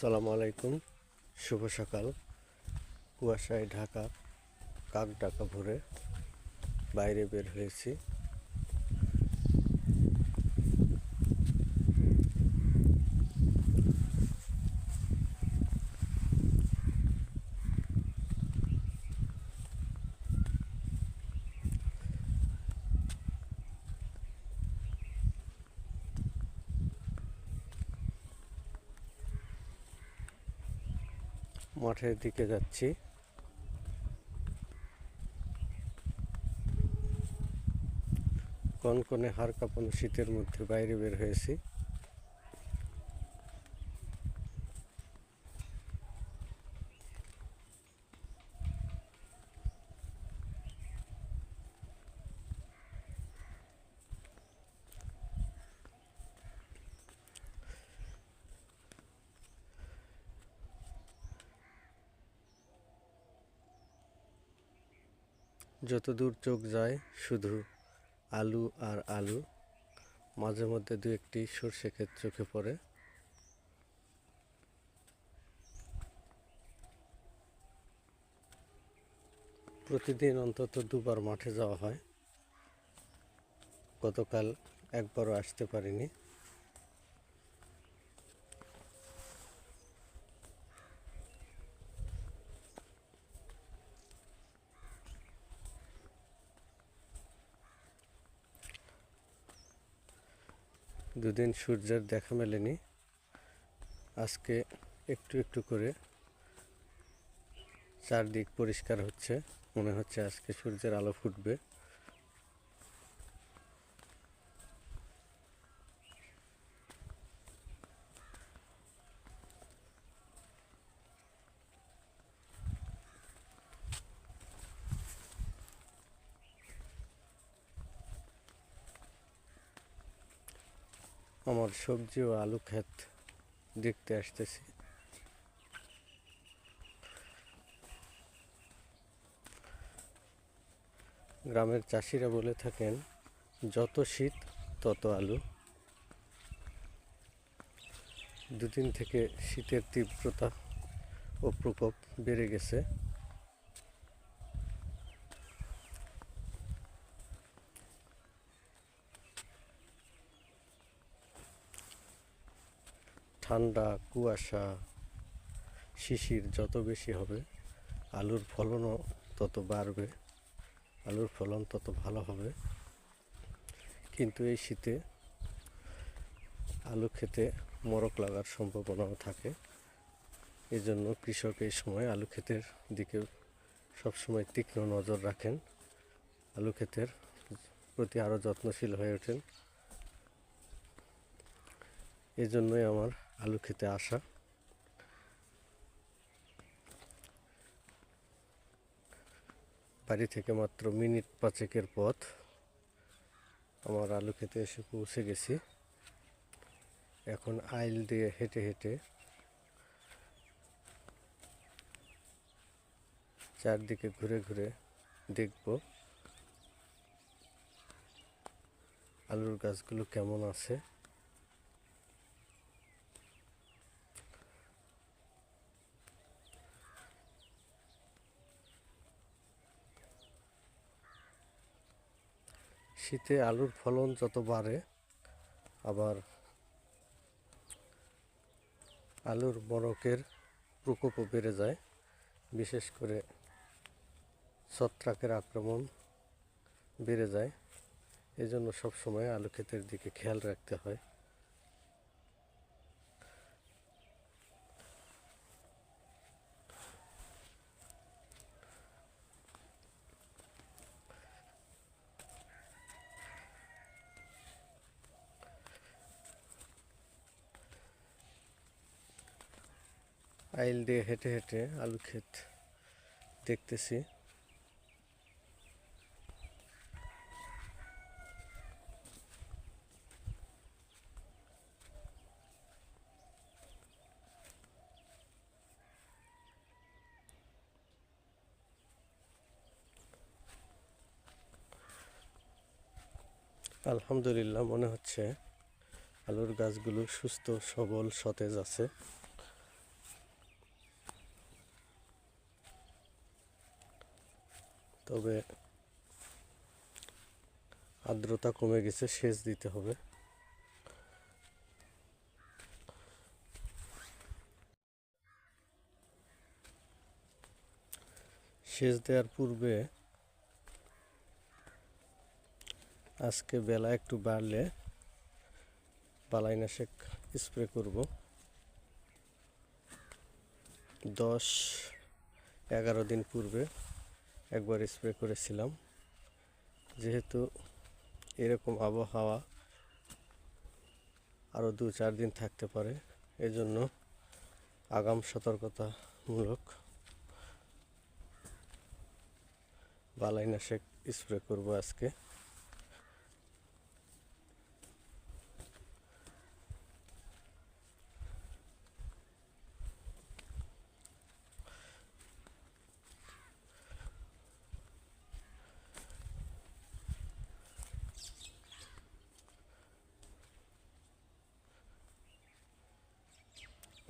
আসসালামু আলাইকুম। শুভ সকাল। কুয়াশায় ঢাকা কাক ডাকা ভরে বাইরে বের হয়েছি। মাঠের দিকে যাচ্ছি। কনকনে হাড় কাঁপানো শীতের মধ্যে বাইরে বের হয়েছি। যত দূর চোখ যায়, শুধু আলু আর আলু। মাঝে মধ্যে দু একটি সর্ষে ক্ষেত চোখে পড়ে। প্রতিদিন অন্তত দুবার মাঠে যাওয়া হয়। গতকাল একবারও আসতে পারিনি। দুদিন সূর্যের দেখা মেলেনি। আজকে একটু একটু করে চারদিক পরিষ্কার হচ্ছে। মনে হচ্ছে আজকে সূর্যের আলো ফুটবে। আমার সবজি ও আলু ক্ষেত দেখতে আসতেছি। গ্রামের চাষিরা বলে থাকেন, যত শীত, তত আলু। দুদিন থেকে শীতের তীব্রতা ও প্রকোপ বেড়ে গেছে। ঠান্ডা, কুয়াশা, শিশির যত বেশি হবে, আলুর ফলনও তত বাড়বে, আলুর ফলন তত ভালো হবে। কিন্তু এই শীতে আলু খেতে মরক লাগার সম্ভাবনাও থাকে। এজন্য কৃষক এই সময় আলু ক্ষেতের দিকে সবসময় তীক্ষ্ণ নজর রাখেন। আলু ক্ষেতের প্রতি আরও যত্নশীল হয়ে ওঠেন। এজন্যই আমার আলু খেতে আসা। বাড়ি থেকে মাত্র মিনিট পাঁচেকের পথ। আমার আলু খেতে এসে পৌঁছে গেছি। এখন আইল দিয়ে হেঁটে হেঁটে চারদিকে ঘুরে ঘুরে দেখব আলুর গাছগুলো কেমন আছে। শীতে আলুর ফলন যত বাড়ে, আবার আলুর বরকের প্রকোপও বেড়ে যায়। বিশেষ করে ছত্রাকের আক্রমণ বেড়ে যায়। এজন্য সবসময় আলু ক্ষেতের দিকে খেয়াল রাখতে হয়। আইল দিয়ে হেঁটে হেঁটে আলু ক্ষেত দেখতেছি। আলহামদুলিল্লাহ মনে হচ্ছে আলুর গাছগুলো সুস্থ, সবল, সতেজ আছে। তবে আর্দ্রতা কমে গেছে, সেচ দিতে হবে। সেচ দেওয়ার পূর্বে আজকে বেলা একটু বাড়লে বালাইনাশক স্প্রে করব। দশ এগারো দিন পূর্বে। একবার স্প্রে করেছিলাম। যেহেতু এরকম আবহাওয়া আরও দু চার দিন থাকতে পারে, এজন্য আগাম সতর্কতামূলক বালাইনাশক স্প্রে করব আজকে।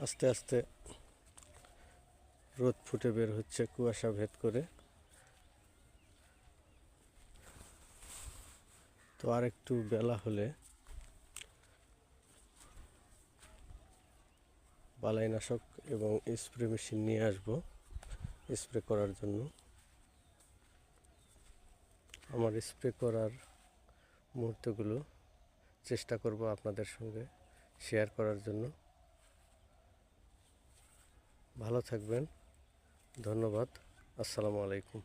আস্তে আস্তে রোদ ফুটে বের হচ্ছে কুয়াশা ভেদ করে। তো আর একটু বেলা হলে বালাইনাশক এবং স্প্রে মেশিন নিয়ে আসব স্প্রে করার জন্য। আমার স্প্রে করার মুহূর্তগুলো চেষ্টা করব আপনাদের সঙ্গে শেয়ার করার জন্য। ভালো থাকবেন। ধন্যবাদ। আসসালামু আলাইকুম।